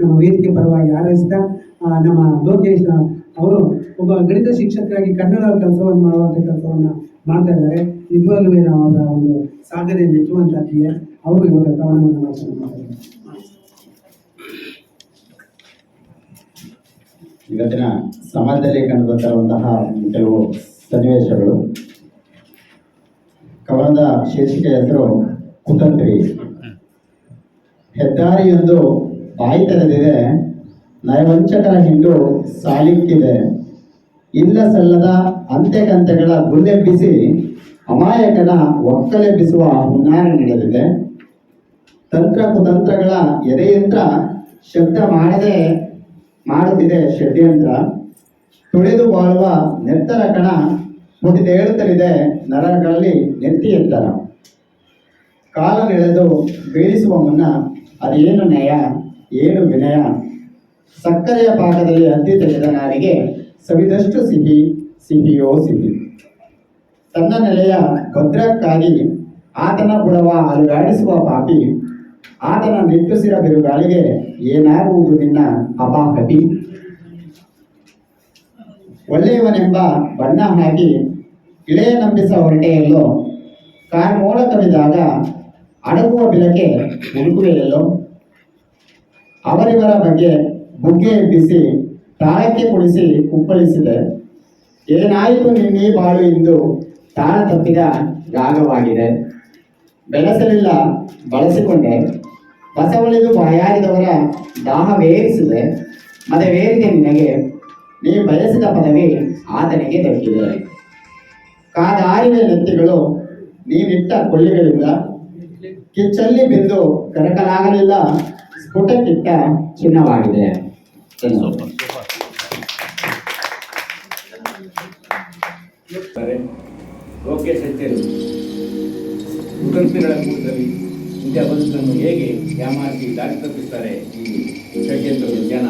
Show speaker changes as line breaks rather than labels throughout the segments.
ನಮ್ಮ ವೇದಿಕೆ ಪರವಾಗಿ ಆರೈಸಿದ ನಮ್ಮ ಲೋಕೇಶ್ ಅವರು ಒಬ್ಬ ಗಣಿತ ಶಿಕ್ಷಕರಾಗಿ ಕನ್ನಡ ಕೆಲಸವನ್ನು ಮಾಡುವಂಥ ಕೆಲಸವನ್ನು ಮಾಡ್ತಾ ಇದ್ದಾರೆ. ನಿಜವಾಗ್ಲೂ ನಾವು ಅವರ ಒಂದು ಸಾಧನೆ ಮೆಚ್ಚುವಂತದ್ದಿದೆ ಅವರು ಇವಾಗ ಗಮನವನ್ನು ಮಾಡ್ತಾರೆ
ಇವತ್ತಿನ ಸಮಾಜದಲ್ಲಿ ಕಂಡುಬರ್ತಿರುವಂತಹ ಕೆಲವು ಸನ್ನಿವೇಶಗಳು. ಕವನದ ಶೀರ್ಷಿಕೆ ಹೆಸರು ಕುತಂತ್ರಿ. ಹೆದ್ದಾರಿಯೊಂದು ಬಾಯಿ ತೆರೆದಿದೆ ನಯವಂಚಕರ ಹಿಂಡು ಸಾಲಿಕ್ಕಿದೆ. ಇಲ್ಲ ಸಲ್ಲದ ಅಂತೆಕಂತೆಗಳ ಗುಲ್ಲೆಬ್ಬಿಸಿ ಅಮಾಯಕನ ಒಕ್ಕಲೆಬ್ಬಿಸುವ ಹುನ್ನಾರ ನಡೆದಿದೆ ತಂತ್ರ ಕುತಂತ್ರಗಳ ಎದೆಯಂತ್ರ ಶಬ್ದ ಮಾಡದೆ ಮಾಡುತ್ತಿದೆ ಷಡ್ಯಂತ್ರ. ತುಳಿದು ಬಾಳುವ ನೆತ್ತರ ಕಣ ಮುಗಿದೇಳುತ್ತಲಿದೆ ನರಗಳಲ್ಲಿ ನೆತ್ತಿ ಎತ್ತರ ಕಾಲ ನೆಳೆದು ಬೀಳಿಸುವ ಮುನ್ನ ಅದೇನು ನಯ ಏನು ವಿನಯ? ಸಕ್ಕರೆಯ ಪಾಕದಲ್ಲಿ ಅದ್ದಿ ತೆಗೆದ ನಾರಿಗೆ ಸವಿದಷ್ಟು ಸಿಹಿ, ಸಿಹಿಯೋ ಸಿಹಿ. ತನ್ನ ನೆಲೆಯ ಭದ್ರಕ್ಕಾಗಿ ಆತನ ಬುಡವ ಅಲುಗಾಡಿಸುವ ಪಾಪಿ, ಆತನ ನಿಟ್ಟುಸಿರ ಬಿರುಗಾಳಿಗೆ ಏನಾಗುವುದು ನಿನ್ನ ಅಪಾಹಟಿ ಒಳ್ಳೆಯವನೆಂಬ ಬಣ್ಣ ಹಾಕಿ ಇಳೆಯ ನಂಬಿಸ ಹೊರಟೆಯಲ್ಲೋ? ಕಾರ್ಮೋಳ ಕವಿದಾಗ ಅಡಗುವ ಬಿಲಕ್ಕೆ ಹುಡುಕುವೆಯಲ್ಲೋ ಅವರಿವರ ಬಗ್ಗೆ ಬುಗ್ಗೆ ಎಬ್ಬಿಸಿ, ತಾಳಕ್ಕೆ ಕುಡಿಸಿ ಕುಪ್ಪಳಿಸಿದೆ. ಏನಾಯಿತು ನಿನ್ನೆ ಬಾಳು ಎಂದು ತಾಳ ತಪ್ಪಿದ ರಾಗವಾಗಿದೆ. ಬೆಳೆಸಲಿಲ್ಲ, ಬಳಸಿಕೊಂಡೆ. ಬಸವಳಿದು ಬಾಯಾರಿದವರ ದಾಹವೇರಿಸಿದೆ ಮದವೇರಿದೆ ನಿನಗೆ. ನೀ ಬಯಸಿದ ಪದವಿ ಆತನಿಗೆ ದಕ್ಕಿದೆ ಕಾದಾರಿನ ನೆತ್ತಿಗಳು ನೀನಿಟ್ಟ ಕೊಳ್ಳಿಗಳಿಂದ ಕಿಚ್ಚಲ್ಲಿ ಬಿದ್ದು ಕರಕಲಾಗಲಿಲ್ಲ. ಸ್ಫುಟಕ್ಕಿಟ್ಟ ಚಿನ್ನವಾಗಿದೆ.
ಲೋಕೇಶ್ ಹೇಗೆ ಯಾಮಾರಿಸಿ ದಾರಿ ತಪ್ಪಿಸ್ತಾರೆ ಈ ಷಡ್ಯಂತ್ರದ ಜನ.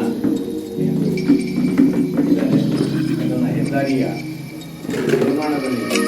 ಅದನ್ನು ಹೆದ್ದಾರಿಯ ನಿರ್ಮಾಣದಲ್ಲಿ